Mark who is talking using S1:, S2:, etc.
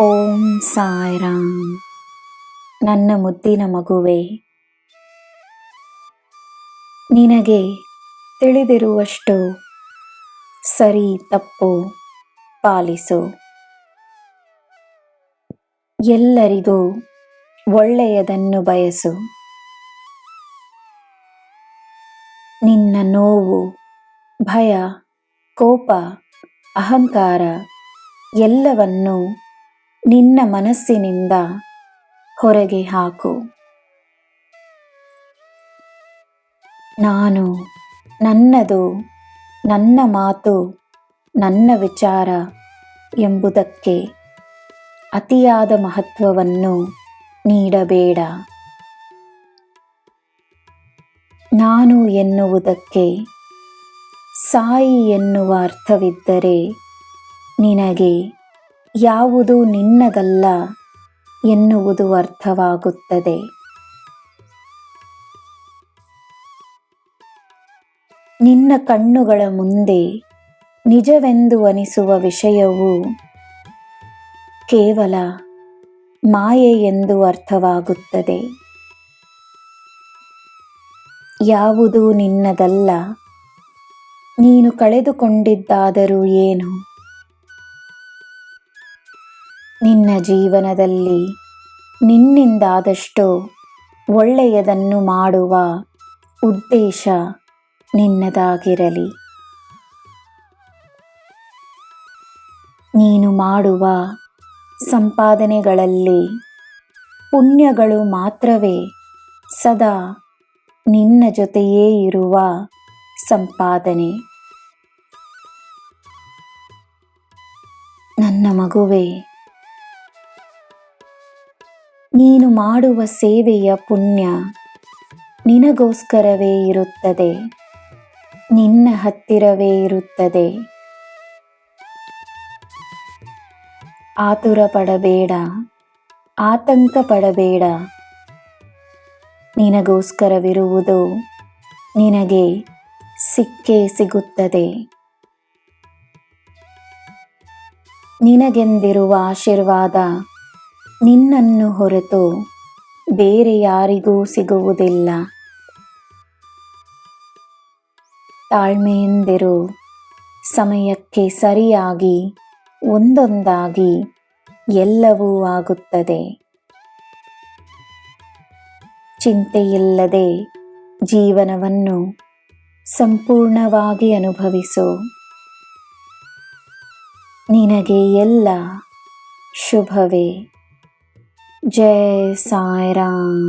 S1: ಓಂ ಸಾಯಿರಾಮ್. ನನ್ನ ಮುದ್ದಿನ ಮಗುವೆ, ನಿನಗೆ ತಿಳಿದಿರುವಷ್ಟು ಸರಿ ತಪ್ಪು ಪಾಲಿಸು. ಎಲ್ಲರಿಗೂ ಒಳ್ಳೆಯದನ್ನು ಬಯಸು. ನಿನ್ನ ನೋವು, ಭಯ, ಕೋಪ, ಅಹಂಕಾರ ಎಲ್ಲವನ್ನು ನಿನ್ನ ಮನಸ್ಸಿನಿಂದ ಹೊರಗೆ ಹಾಕು. ನಾನು ನನ್ನದು, ನನ್ನ ಮಾತು, ನನ್ನ ವಿಚಾರ ಎಂಬುದಕ್ಕೆ ಅತಿಯಾದ ಮಹತ್ವವನ್ನು ನೀಡಬೇಡ. ನಾನು ಎನ್ನುವುದಕ್ಕೆ ಸಾಯಿ ಎನ್ನುವ ಅರ್ಥವಿದ್ದರೆ ನಿನಗೆ ಯಾವುದು ನಿನ್ನದಲ್ಲ ಎನ್ನುವುದು ಅರ್ಥವಾಗುತ್ತದೆ. ನಿನ್ನ ಕಣ್ಣುಗಳ ಮುಂದೆ ನಿಜವೆಂದು ಅನಿಸುವ ವಿಷಯವು ಕೇವಲ ಮಾಯೆ ಎಂದು ಅರ್ಥವಾಗುತ್ತದೆ. ಯಾವುದು ನಿನ್ನದಲ್ಲ, ನೀನು ಕಳೆದುಕೊಂಡಿದ್ದಾದರೂ ಏನು? ನಿನ್ನ ಜೀವನದಲ್ಲಿ ನಿನ್ನಿಂದಾದಷ್ಟು ಒಳ್ಳೆಯದನ್ನು ಮಾಡುವ ಉದ್ದೇಶ ನಿನ್ನದಾಗಿರಲಿ. ನೀನು ಮಾಡುವ ಸಂಪಾದನೆಗಳಲ್ಲಿ ಪುಣ್ಯಗಳು ಮಾತ್ರವೇ, ಸದಾ ನಿನ್ನ ಜೊತೆಯೇ ಇರುವ ಸಂಪಾದನೆ. ನನ್ನ ಮಗುವೆ ನೀನು ಮಾಡುವ ಸೇವೆಯ ಪುಣ್ಯ ನಿನಗೋಸ್ಕರವೇ ಇರುತ್ತದೆ. ನಿನ್ನ ಹತ್ತಿರವೇ ಇರುತ್ತದೆ. ಆತುರ ಪಡಬೇಡ ಆತಂಕ ಪಡಬೇಡ ನಿನಗೋಸ್ಕರವಿರುವುದು ನಿನಗೆ ಸಿಕ್ಕೇ ಸಿಗುತ್ತದೆ. ನಿನಗೆಂದಿರುವ ಆಶೀರ್ವಾದ ನಿನ್ನನ್ನು ಹೊರತು ಬೇರೆ ಯಾರಿಗೂ ಸಿಗುವುದಿಲ್ಲ. ತಾಳ್ಮೆಯಿಂದಿರು, ಸಮಯಕ್ಕೆ ಸರಿಯಾಗಿ ಒಂದೊಂದಾಗಿ ಎಲ್ಲವೂ ಆಗುತ್ತದೆ. ಚಿಂತೆಯಿಲ್ಲದೆ ಜೀವನವನ್ನು ಸಂಪೂರ್ಣವಾಗಿ ಅನುಭವಿಸು. ನಿನಗೆ ಎಲ್ಲ ಶುಭವೇ. ಜಯ ಸಾಯಿರಾಮ್